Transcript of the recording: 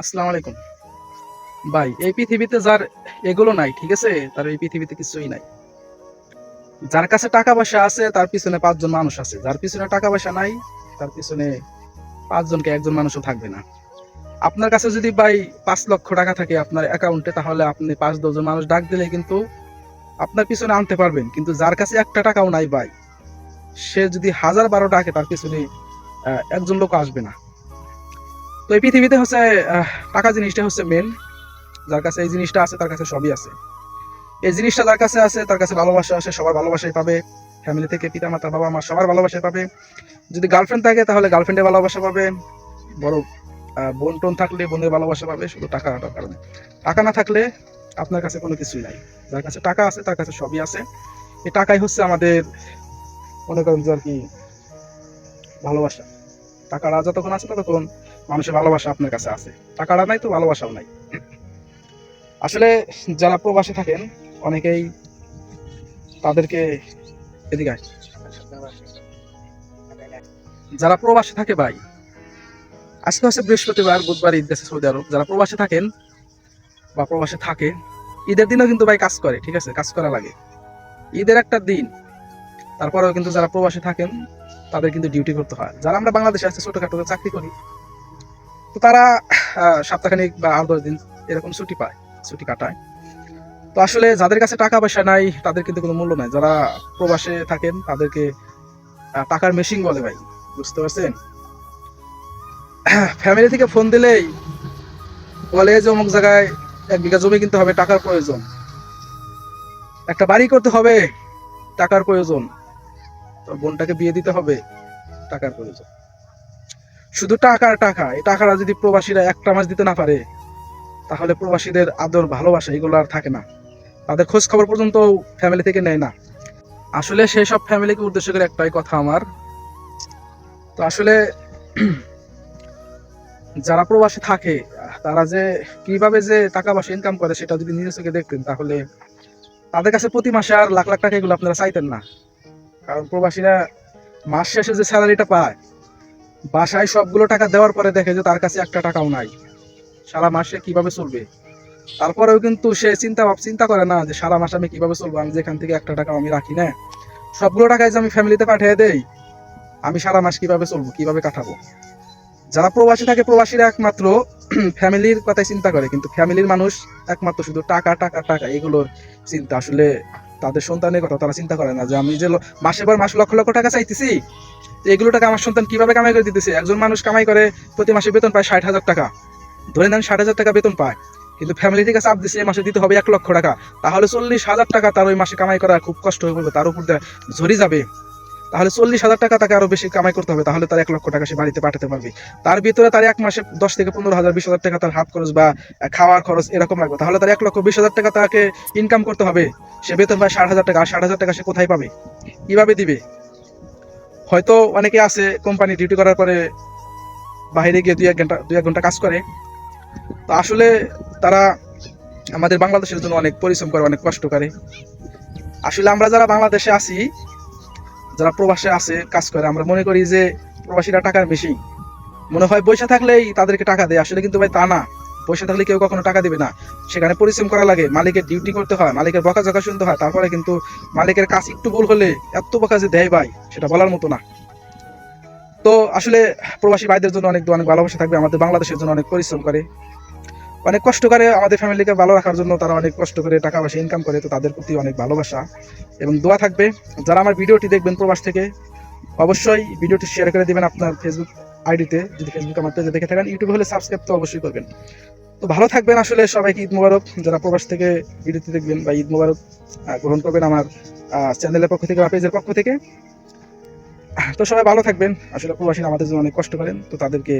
আসসালামু আলাইকুম। ভাই, এই পৃথিবীতে যার এগুলো নাই, ঠিক আছে? তার এই পৃথিবীতে কিছুই নাই। যার কাছে টাকা পয়সা আছে, তার পিছনে পাঁচজন মানুষ আছে। যার পিছনে টাকা পয়সা নাই, তার পিছনে পাঁচজনকে একজন মানুষও থাকবে না। আপনার কাছে যদি ভাই পাঁচ লক্ষ টাকা থাকে আপনার অ্যাকাউন্টে তাহলে আপনি পাঁচ দশজন মানুষ ডাক দিলে কিন্তু আপনার পিছনে আনতে পারবেন। কিন্তু যার কাছে একটা টাকাও নাই ভাই, সে যদি হাজার বারো ডাকে, তার পিছনে একজন লোক আসবে না। তো এই পৃথিবীতে হচ্ছে টাকা জিনিসটা হচ্ছে মেন যার কাছে এই জিনিসটা আছে, তার কাছে সবই আছে। এই জিনিসটা যার কাছে আছে, তার কাছে ভালোবাসা আছে সবার ভালোবাসাই পাবে। ফ্যামিলি থেকে পিতা মাতা বাবা মা সবার ভালোবাসাই পাবে। যদি গার্লফ্রেন্ড থাকে, তাহলে গার্লফ্রেন্ডের ভালোবাসা পাবে। বড় বোন টোন থাকলে বোনের ভালোবাসা পাবে, শুধু টাকাটার কারণে। টাকা না থাকলে আপনার কাছে কোনো কিছুই নাই। যার কাছে টাকা আছে, তার কাছে সবই আছে। এই টাকাই হচ্ছে আমাদের, মনে করেন যে আর কি, ভালোবাসা। টাকা রাজা তখন আছে তখন মানুষের ভালোবাসা আপনার কাছে আছে। টাকাটা নাই তো, ভালোবাসাও নাই। আসলে যারা প্রবাসে থাকেন, অনেকেই তাদেরকে এদিকে যারা প্রবাসে থাকে ভাই, আজকে হচ্ছে বৃহস্পতিবার, বুধবার, ঈদ গেছে সৌদি আরব। যারা প্রবাসে থাকেন বা প্রবাসে থাকে, ঈদের দিনও কিন্তু ভাই কাজ করে, ঠিক আছে? কাজ করা লাগে। ঈদের একটা দিন, তারপরেও কিন্তু যারা প্রবাসে থাকেন, তাদের কিন্তু ডিউটি করতে হয়। যারা আমরা বাংলাদেশে আছে, ছোটখাটো চাকরি করি তো তারা সপ্তাহখানিক বা আট দশ দিন এরকম ছুটি পায়, ছুটি কাটায়। তো আসলে যাদের কাছে টাকা পয়সা নাই, তাদের কিন্তু কোনো মূল্য নাই। যারা প্রবাসে থাকেন, তাদেরকে টাকার মেশিন বলে ভাই, বুঝতে পারছেন? ফ্যামিলি থেকে ফোন দিলেই বলে যে অমুক জায়গায় এক বিঘা জমি কিনতে হবে, টাকার প্রয়োজন। একটা বাড়ি করতে হবে, টাকার প্রয়োজন। তোর বোনটাকে বিয়ে দিতে হবে, টাকার প্রয়োজন। শুধু টাকা টাকা, এই টাকাটা যদি প্রবাসীরা একটা মাস দিতে না পারে, তাহলে প্রবাসীদের আদর, ভালোবাসা, এগুলো আর থাকে না। তাদের খোঁজ খবর পর্যন্ত ফ্যামিলি থেকে নেয় না। আসলে সেই সব ফ্যামিলিকে উদ্দেশ্য করে একটাই কথা আমার। তো আসলে যারা প্রবাসী থাকে, তারা যে কীভাবে যে টাকা পয়সা ইনকাম করে সেটা যদি নিজের চোখে দেখতেন, তাহলে তাদের কাছে প্রতি মাসে আর লাখ লাখ টাকা এগুলো আপনারা চাইতেন না। কারণ প্রবাসীরা মাস শেষে যে স্যালারিটা পায় বাসায় সবগুলো টাকা দেওয়ার পরে দেখে যে তার কাছে একটা টাকাও নাই। সারা মাসে কীভাবে চলবে? তারপরেও কিন্তু সে চিন্তা ভাব চিন্তা করে না যে সারা মাসে আমি কীভাবে চলবো? আমি যেখান থেকে একটা টাকা আমি রাখি না। সবগুলো টাকায় যে আমি ফ্যামিলিতে পাঠিয়ে দেই, আমি সারা মাস কীভাবে চলবো, কীভাবে কাটাবো? যারা প্রবাসী থাকে, প্রবাসীরা একমাত্র ফ্যামিলির কথাই চিন্তা করে। কিন্তু ফ্যামিলির মানুষ একমাত্র শুধু টাকা টাকা টাকা, এগুলোর চিন্তা। আসলে তাদের সন্তানের কথা তারা চিন্তা করে না যে আমি যে মাসে পর মাস লক্ষ লক্ষ টাকা চাইতেছি এগুলো টাকা আমার সন্তান কীভাবে কামাই করে দিতেছে? একজন মানুষ কামাই করে প্রতি মাসে বেতন পায় ষাট হাজার টাকা। ধরে নেন ষাট হাজার টাকা বেতন পায়, কিন্তু ফ্যামিলি থেকে চাপ দিচ্ছে এই মাসে দিতে হবে এক লক্ষ টাকা। তাহলে চল্লিশ হাজার টাকা তার ওই মাসে কামাই করা খুব কষ্ট হয়ে পড়বে, তার উপর ঝরি যাবে। তাহলে চল্লিশ হাজার টাকা তাকে আরও বেশি কামাই করতে হবে, তাহলে তার এক লক্ষ টাকা সে বাড়িতে পাঠাতে পারবে। তার ভিতরে তার এক মাসে দশ থেকে পনেরো হাজার, বিশ হাজার টাকা তার হাত খরচ বা খাওয়ার খরচ এরকম লাগবে। তাহলে তার এক লক্ষ, বিশ হাজার টাকা তাকে ইনকাম করতে হবে। সে বেতন পায় ষাট হাজার টাকা ষাট হাজার টাকা সে কোথায় পাবে? কীভাবে দিবে? হয়তো অনেকে আছে কোম্পানি ডিউটি করার পরে বাইরে গিয়ে দুই এক ঘণ্টা, দুই এক ঘণ্টা কাজ করে। তো আসলে তারা আমাদের বাংলাদেশের জন্য অনেক পরিশ্রম করে, অনেক কষ্ট করে। আসলে আমরা যারা বাংলাদেশে আছি যারা প্রবাসে আছে, কাজ করে, আমরা মনে করি যে প্রবাসীরা টাকার বেশি। মনে হয় পয়সা থাকলেই তাদেরকে টাকা দেয়, আসলে কিন্তু ভাই তা না। পয়সা থাকলে কেউ কখনো টাকা দিবে না। সেখানে পরিশ্রম করা লাগে, মালিকের ডিউটি করতে হয়, মালিকের বকাঝকা শুনতে হয়, তারপরে কিন্তু মালিকের কাজ একটু ভুল হলে এত বকা যে দেয় ভাই, সেটা বলার মতো না। তো আসলে প্রবাসী ভাইদের জন্য অনেক অনেক ভালোবাসা থাকবে, আমাদের বাংলাদেশের জন্য অনেক পরিশ্রম করে। অনেক কষ্ট করে আমাদের ফ্যামিলিকে ভালো রাখার জন্য তারা অনেক কষ্ট করে টাকা পয়সা ইনকাম করে, তো তাদের প্রতি অনেক ভালোবাসা। এবং দোয়া থাকবে, যারা আমার ভিডিওটি দেখবেন প্রবাস থেকে, অবশ্যই ভিডিওটি শেয়ার করে দিবেন আপনার ফেসবুক আইডিতে যদি ফেসবুক আমার পেজে দেখে থাকেন ইউটিউবে হলে সাবস্ক্রাইব তো অবশ্যই করবেন। তো ভালো থাকবেন আসলে সবাইকে ঈদ মোবারক। যারা প্রবাস থেকে ভিডিওটি দেখবেন বা ঈদ মোবারক গ্রহণ করবেন আমার চ্যানেলের পক্ষ থেকে বা পেজের পক্ষ থেকে। তো সবাই ভালো থাকবেন। আসলে প্রবাসীরা আমাদের জন্য অনেক কষ্ট করেন, তো তাদেরকে।